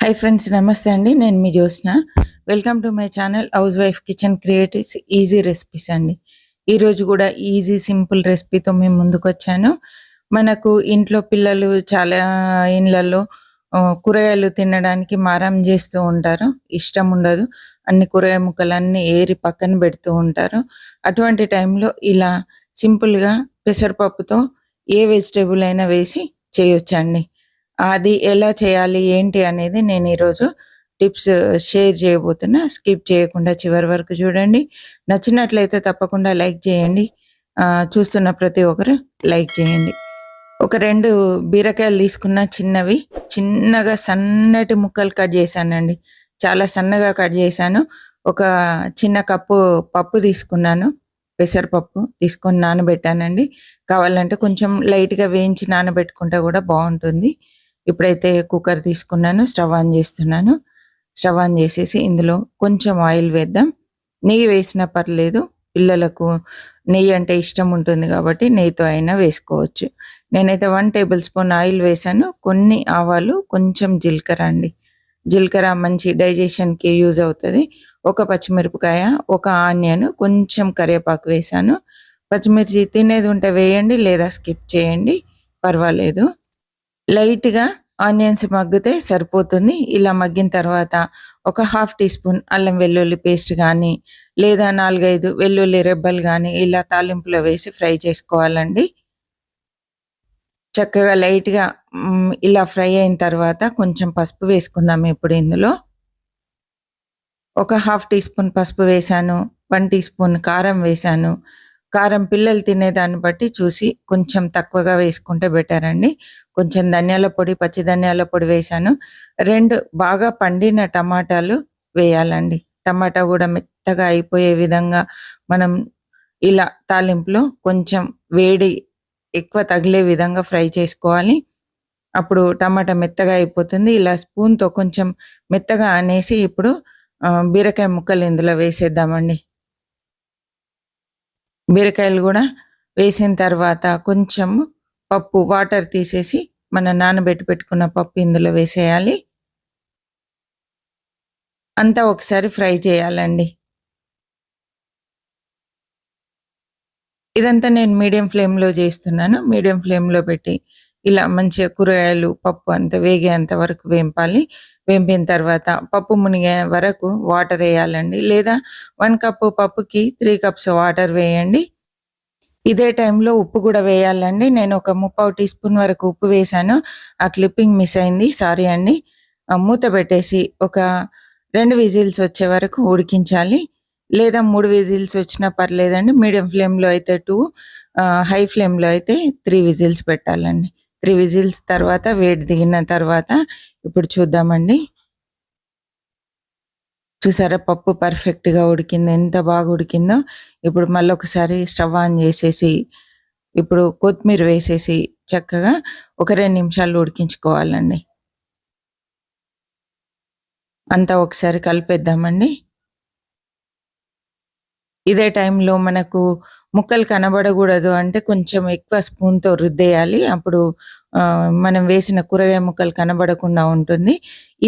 Hi friends నమస్తే అండి. నేను మీ Jyotsna. Welcome to my channel housewife kitchen creatives easy recipes అండి ఈరోజు కూడా ఈజీ సింపుల్ రెసిపీతో మేము ముందుకు వచ్చాను. మనకు ఇంట్లో పిల్లలు చాలా ఇండ్లలో కూరగాయలు తినడానికి మారం చేస్తూ ఉంటారు. ఇష్టం ఉండదు. అన్ని కూరగాయ ముక్కలు అన్ని ఏరి పక్కన పెడుతూ ఉంటారు. అటువంటి టైంలో ఇలా సింపుల్గా పెసరపప్పుతో ఏ వెజిటేబుల్ అయినా వేసి చేయొచ్చండి. అది ఎలా చేయాలి ఏంటి అనేది నేను ఈరోజు టిప్స్ షేర్ చేయబోతున్నా. స్కిప్ చేయకుండా చివరి వరకు చూడండి. నచ్చినట్లయితే తప్పకుండా లైక్ చేయండి. చూస్తున్న ప్రతి ఒక్కరు లైక్ చేయండి. ఒక రెండు బీరకాయలు తీసుకున్న చిన్నవి చిన్నగా సన్నటి ముక్కలు కట్ చేశానండి. చాలా సన్నగా కట్ చేశాను. ఒక చిన్న కప్పు పప్పు తీసుకున్నాను. పెసరపప్పు తీసుకొని నానబెట్టానండి. కావాలంటే కొంచెం లైట్గా వేయించి నానబెట్టుకుంటే కూడా బాగుంటుంది. ఇప్పుడైతే కుక్కర్ తీసుకున్నాను స్టవ్ ఆన్ చేస్తున్నాను. స్టవ్ ఆన్ చేసేసి ఇందులో కొంచెం ఆయిల్ వేద్దాం. నెయ్యి వేసినా పర్లేదు పిల్లలకు నెయ్యి అంటే ఇష్టం ఉంటుంది కాబట్టి నెయ్యితో అయినా వేసుకోవచ్చు. నేనైతే వన్ టేబుల్ స్పూన్ ఆయిల్ వేసాను కొన్ని ఆవాలు కొంచెం జీలకర్ర అండి. జీలకర్ర మంచి డైజెషన్కి యూజ్ అవుతుంది. ఒక పచ్చిమిరపకాయ ఒక ఆనియన్ కొంచెం కరివేపాకు వేసాను పచ్చిమిర్చి తినేది ఉంటే వేయండి లేదా స్కిప్ చేయండి. పర్వాలేదు. లైట్గా ఆనియన్స్ మగ్గితే సరిపోతుంది. ఇలా మగ్గిన తర్వాత ఒక హాఫ్ టీ స్పూన్ అల్లం వెల్లుల్లి పేస్ట్ కానీ లేదా నాలుగైదు వెల్లుల్లి రెబ్బలు కానీ ఇలా తాలింపులో వేసి ఫ్రై చేసుకోవాలండి. చక్కగా లైట్గా ఇలా ఫ్రై అయిన తర్వాత కొంచెం పసుపు వేసుకుందాం ఇప్పుడు ఇందులో. ఒక హాఫ్ టీ స్పూన్ పసుపు వేసాను వన్ టీ స్పూన్ కారం వేసాను కారం పిల్లలు తినేదాన్ని బట్టి చూసి కొంచెం తక్కువగా వేసుకుంటే బెటర్ అండి. కొంచెం ధనియాల పొడి పచ్చి ధనియాల పొడి వేసాను రెండు బాగా పండిన టమాటాలు వేయాలండి. టమాటా కూడా మెత్తగా అయిపోయే విధంగా మనం ఇలా తాలింపులో కొంచెం వేడి ఎక్కువ తగిలే విధంగా ఫ్రై చేసుకోవాలి. అప్పుడు టమాటా మెత్తగా అయిపోతుంది. ఇలా స్పూన్తో కొంచెం మెత్తగా అనేసి ఇప్పుడు బీరకాయ ముక్కలు ఇందులో వేసేద్దామండి. బీరకాయలు కూడా వేసిన తర్వాత కొంచెం పప్పు వాటర్ తీసేసి మన నానబెట్టి పెట్టుకున్న పప్పు ఇందులో వేసేయాలి. అంతా ఒకసారి ఫ్రై చేయాలండి. ఇదంతా నేను మీడియం ఫ్లేమ్లో చేస్తున్నాను. మీడియం ఫ్లేమ్లో పెట్టి ఇలా మంచిగా కూరగాయలు పప్పు అంత వేగేంత వరకు వేంపాలి. వేంపిన తర్వాత పప్పు మునిగే వరకు వాటర్ వేయాలండి. లేదా వన్ కప్పు పప్పుకి త్రీ కప్స్ వాటర్ వేయండి. ఇదే టైంలో ఉప్పు కూడా వేయాలండి. నేను ఒక ముప్పావు టీ స్పూన్ వరకు ఉప్పు వేసాను ఆ క్లిప్పింగ్ మిస్ అయింది. సారీ అండి. మూత పెట్టేసి ఒక రెండు విజిల్స్ వచ్చే వరకు ఉడికించాలి. లేదా మూడు విజిల్స్ వచ్చినా పర్లేదండి. మీడియం ఫ్లేమ్లో అయితే టూ హై ఫ్లేమ్లో అయితే త్రీ విజిల్స్ పెట్టాలండి. త్రీ విజిల్స్ తర్వాత వేడి దిగిన తర్వాత ఇప్పుడు చూద్దామండి. చూసారా పప్పు పర్ఫెక్ట్గా ఉడికింది ఎంత బాగా ఉడికిందో. ఇప్పుడు మళ్ళీ ఒకసారి స్టవ్ ఆన్ చేసేసి ఇప్పుడు కొత్తిమీర వేసేసి చక్కగా ఒక రెండు నిమిషాలు ఉడికించుకోవాలండి. అంతా ఒకసారి కలిపేద్దామండి. ఇదే టైంలో మనకు ముక్కలు కనబడకూడదు అంటే కొంచెం ఎక్కువ స్పూన్తో రుద్దేయాలి. అప్పుడు మనం వేసిన కూరగాయ ముక్కలు కనబడకుండా ఉంటుంది.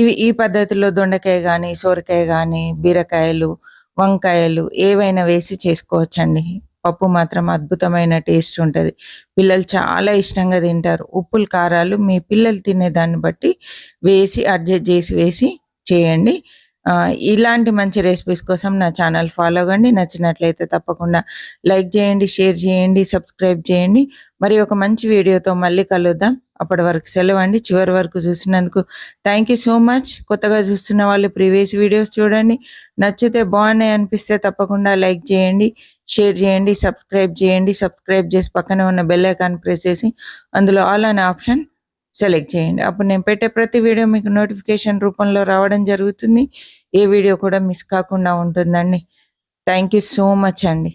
ఇవి ఈ పద్ధతిలో దొండకాయ కానీ సోరకాయ కానీ బీరకాయలు వంకాయలు ఏవైనా వేసి చేసుకోవచ్చండి. పప్పు మాత్రం అద్భుతమైన టేస్ట్ ఉంటుంది. పిల్లలు చాలా ఇష్టంగా తింటారు. ఉప్పులు కారాలు మీ పిల్లలు తినేదాన్ని బట్టి వేసి అడ్జస్ట్ చేసి వేసి చేయండి. ఇలాంటి మంచి రెసిపీస్ కోసం నా ఛానల్ ఫాలో అవ్వండి నచ్చినట్లయితే తప్పకుండా లైక్ చేయండి షేర్ చేయండి సబ్స్క్రైబ్ చేయండి. మరి ఒక మంచి వీడియోతో మళ్ళీ కలుద్దాం. అప్పటి వరకు సెలవు అండి. చివరి వరకు చూసినందుకు థ్యాంక్ యూ సో మచ్ కొత్తగా చూస్తున్న వాళ్ళు ప్రీవియస్ వీడియోస్ చూడండి. నచ్చితే బాగున్నాయి అనిపిస్తే తప్పకుండా లైక్ చేయండి షేర్ చేయండి సబ్స్క్రైబ్ చేయండి. సబ్స్క్రైబ్ చేసి పక్కనే ఉన్న బెల్ ఐకాన్ ప్రెస్ చేసి అందులో ఆల్ అనే ఆప్షన్ సెలెక్ట్ చేయండి. అప్పుడు నేను పెట్టే ప్రతి వీడియో మీకు నోటిఫికేషన్ రూపంలో రావడం జరుగుతుంది. ఏ వీడియో కూడా మిస్ కాకుండా ఉంటుందండి. థ్యాంక్ సో మచ్ అండి.